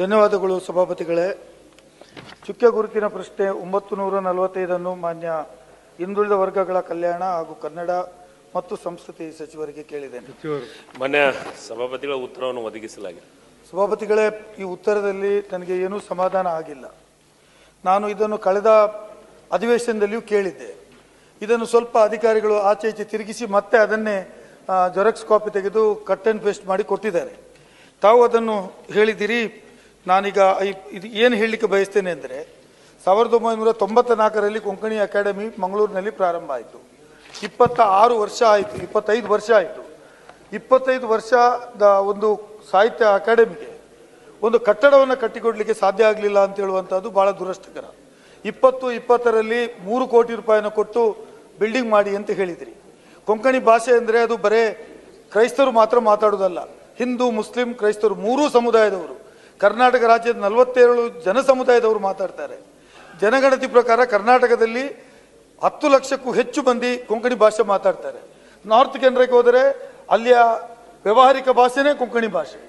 ಧನ್ಯವಾದಗಳು ಸಭಾಪತಿಗಳೇ. ಚುಕ್ಕೆ ಗುರುತಿನ ಪ್ರಶ್ನೆ ಒಂಬತ್ತು ನೂರ ನಲವತ್ತೈದನ್ನು ಮಾನ್ಯ ಹಿಂದುಳಿದ ವರ್ಗಗಳ ಕಲ್ಯಾಣ ಹಾಗೂ ಕನ್ನಡ ಮತ್ತು ಸಂಸ್ಕೃತಿ ಸಚಿವರಿಗೆ ಕೇಳಿದ್ದೇನೆ ಮಾನ್ಯ ಸಭಾಪತಿಗಳ ಉತ್ತರವನ್ನು ಒದಗಿಸಲಾಗಿದೆ. ಸಭಾಪತಿಗಳೇ ಈ ಉತ್ತರದಲ್ಲಿ ನನಗೆ ಏನೂ ಸಮಾಧಾನ ಆಗಿಲ್ಲ. ನಾನು ಇದನ್ನು ಕಳೆದ ಅಧಿವೇಶನದಲ್ಲಿಯೂ ಕೇಳಿದ್ದೆ. ಇದನ್ನು ಸ್ವಲ್ಪ ಅಧಿಕಾರಿಗಳು ಆಚೆ ಈಚೆ ತಿರುಗಿಸಿ ಮತ್ತೆ ಅದನ್ನೇ ಜೆರಾಕ್ಸ್ ಕಾಪಿ ತೆಗೆದು ಕಟ್ ಆ್ಯಂಡ್ ಪೇಸ್ಟ್ ಮಾಡಿ ಕೊಟ್ಟಿದ್ದಾರೆ. ತಾವು ಅದನ್ನು ಹೇಳಿದ್ದೀರಿ ನಾನೀಗ ಇದು ಏನು ಹೇಳಲಿಕ್ಕೆ ಬಯಸ್ತೇನೆ ಅಂದರೆ ಸಾವಿರದ ಒಂಬೈನೂರ ತೊಂಬತ್ತ ನಾಲ್ಕರಲ್ಲಿ ಕೊಂಕಣಿ ಅಕಾಡೆಮಿ ಮಂಗಳೂರಿನಲ್ಲಿ ಪ್ರಾರಂಭ ಆಯಿತು. ಇಪ್ಪತ್ತ ಆರು ವರ್ಷ ಆಯಿತು, ಇಪ್ಪತ್ತೈದು ವರ್ಷ ಆಯಿತು. ಇಪ್ಪತ್ತೈದು ವರ್ಷದ ಒಂದು ಸಾಹಿತ್ಯ ಅಕಾಡೆಮಿಗೆ ಒಂದು ಕಟ್ಟಡವನ್ನು ಕಟ್ಟಿಕೊಡಲಿಕ್ಕೆ ಸಾಧ್ಯ ಆಗಲಿಲ್ಲ ಅಂತ ಹೇಳುವಂಥದ್ದು ಭಾಳ ದುರಷ್ಟಕರ. ಇಪ್ಪತ್ತು, ಇಪ್ಪತ್ತರಲ್ಲಿ ಮೂರು ಕೋಟಿ ರೂಪಾಯಿನ ಕೊಟ್ಟು ಬಿಲ್ಡಿಂಗ್ ಮಾಡಿ ಅಂತ ಹೇಳಿದಿರಿ. ಕೊಂಕಣಿ ಭಾಷೆ ಅಂದರೆ ಅದು ಬರೇ ಕ್ರೈಸ್ತರು ಮಾತ್ರ ಮಾತಾಡೋದಲ್ಲ. ಹಿಂದೂ, ಮುಸ್ಲಿಂ, ಕ್ರೈಸ್ತರು ಮೂರೂ ಸಮುದಾಯದವರು. ಕರ್ನಾಟಕ ರಾಜ್ಯದ ನಲವತ್ತೇಳು ಜನ ಸಮುದಾಯದವರು ಮಾತಾಡ್ತಾರೆ. ಜನಗಣತಿ ಪ್ರಕಾರ ಕರ್ನಾಟಕದಲ್ಲಿ ಹತ್ತು ಲಕ್ಷಕ್ಕೂ ಹೆಚ್ಚು ಮಂದಿ ಕೊಂಕಣಿ ಭಾಷೆ ಮಾತಾಡ್ತಾರೆ. ನಾರ್ತ್ ಕೆನ್ರಾಕ್ಕೆ ಹೋದರೆ ಅಲ್ಲಿಯ ವ್ಯಾವಹಾರಿಕ ಭಾಷೆನೇ ಕೊಂಕಣಿ ಭಾಷೆ.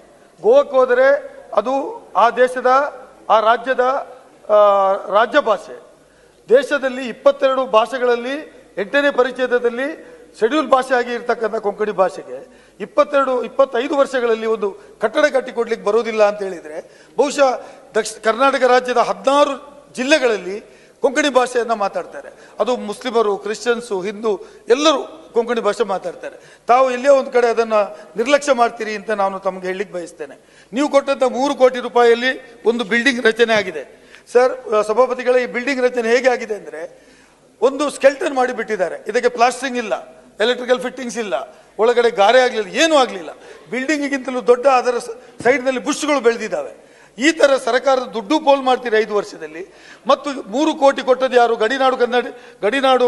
ಗೋವಾಕ್ಕೆ ಹೋದರೆ ಅದು ಆ ದೇಶದ, ಆ ರಾಜ್ಯದ ರಾಜ್ಯ ಭಾಷೆ. ದೇಶದಲ್ಲಿ ಇಪ್ಪತ್ತೆರಡು ಭಾಷೆಗಳಲ್ಲಿ ಎಂಟನೇ ಪರಿಚ್ಛೇದದಲ್ಲಿ ಶೆಡ್ಯೂಲ್ ಭಾಷೆ ಆಗಿ ಇರ್ತಕ್ಕಂಥ ಕೊಂಕಣಿ ಭಾಷೆಗೆ ಇಪ್ಪತ್ತೆರಡು, ಇಪ್ಪತ್ತೈದು ವರ್ಷಗಳಲ್ಲಿ ಒಂದು ಕಟ್ಟಡ ಕಟ್ಟಿಕೊಡ್ಲಿಕ್ಕೆ ಬರೋದಿಲ್ಲ ಅಂತ ಹೇಳಿದರೆ ಬಹುಶಃ ದಕ್ಷಿಣ ಕರ್ನಾಟಕ ರಾಜ್ಯದ ಹದಿನಾರು ಜಿಲ್ಲೆಗಳಲ್ಲಿ ಕೊಂಕಣಿ ಭಾಷೆಯನ್ನು ಮಾತಾಡ್ತಾರೆ. ಅದು ಮುಸ್ಲಿಮರು, ಕ್ರಿಶ್ಚಿಯನ್ಸು, ಹಿಂದೂ ಎಲ್ಲರೂ ಕೊಂಕಣಿ ಭಾಷೆ ಮಾತಾಡ್ತಾರೆ. ತಾವು ಎಲ್ಲೇ ಒಂದು ಕಡೆ ಅದನ್ನು ನಿರ್ಲಕ್ಷ್ಯ ಮಾಡ್ತೀರಿ ಅಂತ ನಾನು ತಮಗೆ ಹೇಳಲಿಕ್ಕೆ ಬಯಸ್ತೇನೆ. ನೀವು ಕೊಟ್ಟಂಥ ಮೂರು ಕೋಟಿ ರೂಪಾಯಿಯಲ್ಲಿ ಒಂದು ಬಿಲ್ಡಿಂಗ್ ರಚನೆ ಆಗಿದೆ. ಸರ್ ಸಭಾಪತಿಗಳ, ಈ ಬಿಲ್ಡಿಂಗ್ ರಚನೆ ಹೇಗೆ ಆಗಿದೆ ಅಂದರೆ ಒಂದು ಸ್ಕೆಲ್ಟನ್ ಮಾಡಿಬಿಟ್ಟಿದ್ದಾರೆ. ಇದಕ್ಕೆ ಪ್ಲಾಸ್ಟರಿಂಗ್ ಇಲ್ಲ. ಎಲೆಕ್ಟ್ರಿಕಲ್ ಫಿಟ್ಟಿಂಗ್ಸ್ ಇಲ್ಲ. ಒಳಗಡೆ ಗಾರೆ ಆಗಲಿಲ್ಲ, ಏನೂ ಆಗಲಿಲ್ಲ. ಬಿಲ್ಡಿಂಗಿಗಿಂತಲೂ ದೊಡ್ಡ ಅದರ ಸೈಡ್ನಲ್ಲಿ ಬುಷ್ಗಳು ಬೆಳೆದಿದ್ದಾವೆ. ಈ ಥರ ಸರ್ಕಾರದ ದುಡ್ಡು ಪೋಲ್ ಮಾಡ್ತೀರಿ ಐದು ವರ್ಷದಲ್ಲಿ? ಮತ್ತು ಮೂರು ಕೋಟಿ ಕೊಟ್ಟದ್ದು ಯಾರು? ಗಡಿನಾಡು ಕನ್ನಡ, ಗಡಿನಾಡು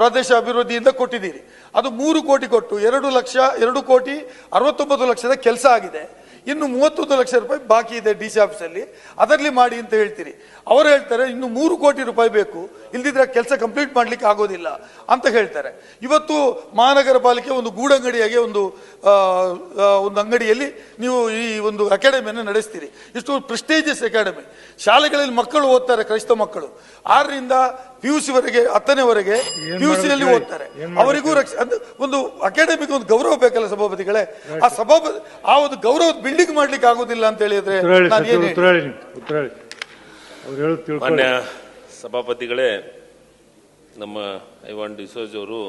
ಪ್ರದೇಶ ಅಭಿವೃದ್ಧಿಯಿಂದ ಕೊಟ್ಟಿದ್ದೀರಿ. ಅದು ಮೂರು ಕೋಟಿ ಕೊಟ್ಟು ಎರಡು ಲಕ್ಷ, ಎರಡು ಕೋಟಿ, ಅರವತ್ತೊಂಬತ್ತು ಲಕ್ಷದ ಕೆಲಸ ಆಗಿದೆ. ಇನ್ನು ಮೂವತ್ತೊಂದು ಲಕ್ಷ ರೂಪಾಯಿ ಬಾಕಿ ಇದೆ ಡಿ ಸಿ ಆಫೀಸಲ್ಲಿ. ಅದರಲ್ಲಿ ಮಾಡಿ ಅಂತ ಹೇಳ್ತೀರಿ ಅವರು ಹೇಳ್ತಾರೆ, ಇನ್ನು ಮೂರು ಕೋಟಿ ರೂಪಾಯಿ ಬೇಕು. ಇಲ್ದಿದ್ರೆ ಕೆಲಸ ಕಂಪ್ಲೀಟ್ ಮಾಡ್ಲಿಕ್ಕೆ ಆಗೋದಿಲ್ಲ ಅಂತ ಹೇಳ್ತಾರೆ. ಇವತ್ತು ಮಹಾನಗರ ಪಾಲಿಕೆ ಒಂದು ಗೂಡಂಗಡಿಯಾಗಿ ಒಂದು ಒಂದು ಅಂಗಡಿಯಲ್ಲಿ ನೀವು ಈ ಒಂದು ಅಕಾಡೆಮಿಯನ್ನು ನಡೆಸ್ತೀರಿ. ಇಷ್ಟು ಪ್ರೆಸ್ಟೇಜಿಯಸ್ ಅಕಾಡೆಮಿ. ಶಾಲೆಗಳಲ್ಲಿ ಮಕ್ಕಳು ಓದ್ತಾರೆ, ಕ್ರೈಸ್ತ ಮಕ್ಕಳು. ಆರರಿಂದ ಪಿ ಯು ಸಿವರೆಗೆ ಹತ್ತನೇವರೆಗೆ ಪಿ ಯು ಸಿಯಲ್ಲಿ ಓದ್ತಾರೆ ಅವರಿಗೂ ರಕ್ಷ ಅಂದ್ರೆ ಒಂದು ಅಕಾಡೆಮಿಗೆ ಒಂದು ಗೌರವ ಬೇಕಲ್ಲ ಸಭಾಪತಿಗಳೇ? ಆ ಸಭಾಪತಿ ಆ ಒಂದು ಗೌರವ ಬಿಲ್ಡಿಂಗ್ ಮಾಡ್ಲಿಕ್ಕೆ ಆಗೋದಿಲ್ಲ ಅಂತ ಹೇಳಿದ್ರೆ ನಾನು ಏನು ಉತ್ತರ ಹೇಳಿ ನೀವು ಉತ್ತರ ಹೇಳಿ ಅವ್ರು ಮಾನ್ಯ ಸಭಾಪತಿಗಳೇ ನಮ್ಮ ಐವಾನ್ ಡಿಸೋಜ್ ಅವರು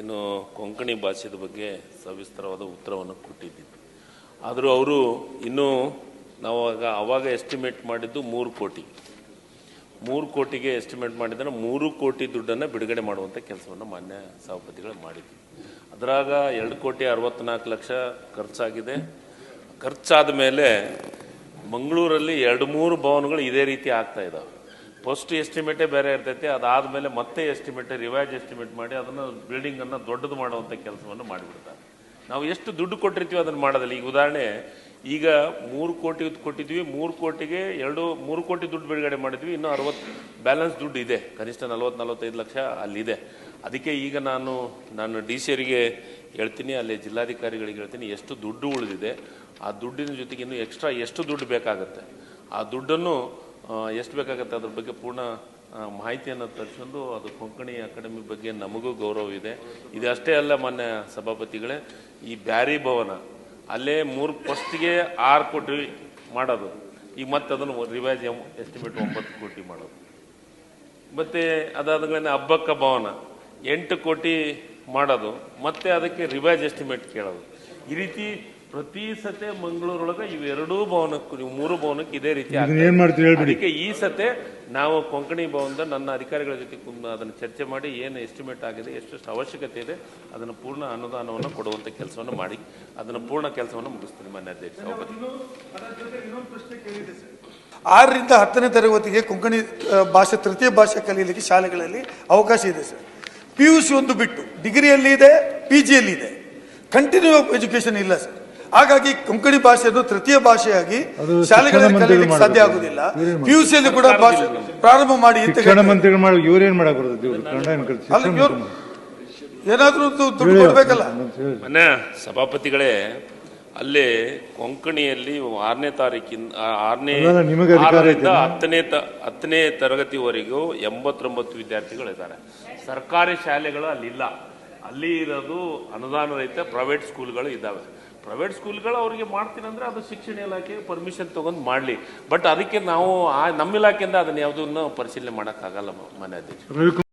ಏನು ಕೊಂಕಣಿ ಭಾಷೆದ ಬಗ್ಗೆ ಸವಿಸ್ತರವಾದ ಉತ್ತರವನ್ನು ಕೊಟ್ಟಿದ್ದಿತ್ತು ಆದರೂ ಅವರು ಇನ್ನೂ ನಾವು ಆಗ ಅವಾಗ ಎಸ್ಟಿಮೇಟ್ ಮಾಡಿದ್ದು ಮೂರು ಕೋಟಿ. ಮೂರು ಕೋಟಿಗೆ ಎಸ್ಟಿಮೇಟ್ ಮಾಡಿದರೆ ಮೂರು ಕೋಟಿ ದುಡ್ಡನ್ನು ಬಿಡುಗಡೆ ಮಾಡುವಂಥ ಕೆಲಸವನ್ನು ಮಾನ್ಯ ಸಭಾಪತಿಗಳು ಮಾಡಿದ್ವಿ. ಅದರಾಗ ಎರಡು ಕೋಟಿ ಅರವತ್ತ್ನಾಲ್ಕು ಲಕ್ಷ ಖರ್ಚಾಗಿದೆ. ಖರ್ಚಾದ ಮೇಲೆ ಮಂಗಳೂರಲ್ಲಿ ಎರಡು ಮೂರು ಭವನಗಳು ಇದೇ ರೀತಿ ಆಗ್ತಾ ಇದ್ದಾವೆ ಫಸ್ಟ್ ಎಸ್ಟಿಮೇಟೇ ಬೇರೆ ಇರ್ತೈತೆ. ಅದಾದಮೇಲೆ ಮತ್ತೆ ಎಸ್ಟಿಮೇಟ್ ರಿವೈಸ್ ಎಸ್ಟಿಮೇಟ್ ಮಾಡಿ ಅದನ್ನು ಬಿಲ್ಡಿಂಗನ್ನು ದೊಡ್ಡದು ಮಾಡುವಂಥ ಕೆಲಸವನ್ನು ಮಾಡಿಬಿಡ್ತಾರೆ. ನಾವು ಎಷ್ಟು ದುಡ್ಡು ಕೊಟ್ಟಿರ್ತೀವಿ ಅದನ್ನು ಮಾಡೋದಿಲ್ಲ. ಈಗ ಉದಾಹರಣೆ ಈಗ ಮೂರು ಕೋಟಿ ಕೊಟ್ಟಿದ್ವಿ ಮೂರು ಕೋಟಿಗೆ ಎರಡು, ಮೂರು ಕೋಟಿ ದುಡ್ಡು ಬಿಡುಗಡೆ ಮಾಡಿದ್ವಿ, ಇನ್ನೂ ಅರವತ್ತು ಬ್ಯಾಲೆನ್ಸ್ ದುಡ್ಡು ಇದೆ, ಕನಿಷ್ಠ ನಲವತ್ತು, ನಲವತ್ತೈದು ಲಕ್ಷ ಅಲ್ಲಿದೆ. ಅದಕ್ಕೆ ಈಗ ನಾನು ನಾನು ಡಿ ಸಿ ಅವರಿಗೆ ಹೇಳ್ತೀನಿ, ಅಲ್ಲಿ ಜಿಲ್ಲಾಧಿಕಾರಿಗಳಿಗೆ ಹೇಳ್ತೀನಿ, ಎಷ್ಟು ದುಡ್ಡು ಉಳಿದಿದೆ, ಆ ದುಡ್ಡಿನ ಜೊತೆಗೆ ಇನ್ನೂ ಎಕ್ಸ್ಟ್ರಾ ಎಷ್ಟು ದುಡ್ಡು ಬೇಕಾಗುತ್ತೆ, ಆ ದುಡ್ಡನ್ನು ಎಷ್ಟು ಬೇಕಾಗುತ್ತೆ ಅದ್ರ ಬಗ್ಗೆ ಪೂರ್ಣ ಮಾಹಿತಿಯನ್ನು ತರಿಸ್ಕೊಂಡು ಅದು ಕೊಂಕಣಿ ಅಕಾಡೆಮಿ ಬಗ್ಗೆ ನಮಗೂ ಗೌರವ ಇದೆ. ಇದು ಅಷ್ಟೇ ಅಲ್ಲ ಮಾನ್ಯ ಸಭಾಪತಿಗಳೇ, ಈ ಬ್ಯಾರಿ ಭವನ ಅಲ್ಲೇ ಮೂರು ಫಸ್ಟಿಗೆ ಆರು ಕೋಟಿ ಮಾಡೋದು. ಈಗ ಮತ್ತೆ ಅದನ್ನು ರಿವೈಸ್ ಎಸ್ಟಿಮೇಟ್ ಒಂಬತ್ತು ಕೋಟಿ ಮಾಡೋದು. ಮತ್ತೆ ಅದಾದ ಮೇಲೆ ಹಬ್ಬಕ್ಕ ಭವನ. ಎಂಟು ಕೋಟಿ ಮಾಡೋದು. ಮತ್ತೆ ಅದಕ್ಕೆ ರಿವೈಸ್ ಎಸ್ಟಿಮೇಟ್ ಕೇಳೋದು. ಈ ರೀತಿ ಪ್ರತಿ ಸತೆ ಮಂಗಳೂರೊಳಗೆ ಇವೆರಡೂ ಭವನಕ್ಕೂ ನೀವು ಮೂರು ಭವನಕ್ಕೆ ಇದೇ ರೀತಿ ಏನ್ ಹೇಳ್ಬಿಡಿ. ಅದಕ್ಕೆ ಈ ಸತೆ ನಾವು ಕೊಂಕಣಿ ಭವನದ ನನ್ನ ಅಧಿಕಾರಿಗಳ ಜೊತೆ ಕುಂದು ಅದನ್ನು ಚರ್ಚೆ ಮಾಡಿ ಏನು ಎಸ್ಟಿಮೇಟ್ ಆಗಿದೆ ಎಷ್ಟೆಷ್ಟು ಅವಶ್ಯಕತೆ ಇದೆ ಅದನ್ನು ಪೂರ್ಣ ಅನುದಾನವನ್ನು ಕೊಡುವಂಥ ಕೆಲಸವನ್ನು ಮಾಡಿ ಅದನ್ನು ಪೂರ್ಣ ಕೆಲಸವನ್ನು ಮುಗಿಸ್ತೀನಿ ಮಾನ್ಯ ಅಧ್ಯಕ್ಷ. ಆರರಿಂದ ಹತ್ತನೇ ತರಗತಿಗೆ ಕೊಂಕಣಿ ಭಾಷೆ ತೃತೀಯ ಭಾಷೆ ಕಲಿಯಲಿಕ್ಕೆ ಶಾಲೆಗಳಲ್ಲಿ ಅವಕಾಶ ಇದೆ ಸರ್. ಪಿ ಯು ಸಿ ಒಂದು ಬಿಟ್ಟು ಡಿಗ್ರಿಯಲ್ಲಿ ಇದೆ ಪಿ ಜಿಯಲ್ಲಿ ಇದೆ ಕಂಟಿನ್ಯೂ ಎಜುಕೇಶನ್ ಇಲ್ಲ ಸರ್. ಹಾಗಾಗಿ ಕೊಂಕಣಿ ಭಾಷೆಯನ್ನು ತೃತೀಯ ಭಾಷೆಯಾಗಿ ಶಾಲೆಗಳಲ್ಲಿ ಕಲಿಯಲಿಕ್ಕೆ ಸಾಧ್ಯ. ಆಗುದಿಲ್ಲ. ಇವ್ರೇನ್ ಪಿ ಯು ಸಿಯಲ್ಲಿ ಕೂಡ ಭಾಷೆ ಪ್ರಾರಂಭ ಮಾಡಿ ಅಂತ ಇವ್ರೇನ್ ಮಾಡಕ್ ಅಲ್ಲ ಏನಾದ್ರೂ ದುಡ್ಡು ಕೊಡ್ಬೇಕಲ್ಲ. ಸಭಾಪತಿಗಳೇ ಅಲ್ಲಿ ಕೊಂಕಣಿಯಲ್ಲಿ ಆರನೇ ತಾರೀಕಿನ ಆರನೇ ಅಲ್ಲ? ಹತ್ತನೇ ತ ಹತ್ತನೇ ತರಗತಿವರೆಗೂ ಎಂಬತ್ತೊಂಬತ್ತು ವಿದ್ಯಾರ್ಥಿಗಳಿದ್ದಾರೆ. ಸರ್ಕಾರಿ ಶಾಲೆಗಳು ಅಲ್ಲಿಲ್ಲ. ಅಲ್ಲಿ ಇರೋದು ಅನುದಾನ ಪ್ರೈವೇಟ್ ಸ್ಕೂಲ್ಗಳು ಇದ್ದಾವೆ. ಪ್ರೈವೇಟ್ ಸ್ಕೂಲ್ಗಳು ಅವರಿಗೆ ಮಾಡ್ತೀನಿ ಅಂದರೆ ಅದು ಶಿಕ್ಷಣ ಇಲಾಖೆ ಪರ್ಮಿಷನ್ ತೊಗೊಂಡು ಮಾಡಲಿ. ಬಟ್ ಅದಕ್ಕೆ ನಾವು ಆ ನಮ್ಮ ಇಲಾಖೆಯಿಂದ ಅದನ್ನು ಯಾವುದನ್ನು ಪರಿಶೀಲನೆ ಮಾಡೋಕ್ಕಾಗಲ್ಲ ಮನೆ ಅಧ್ಯಕ್ಷ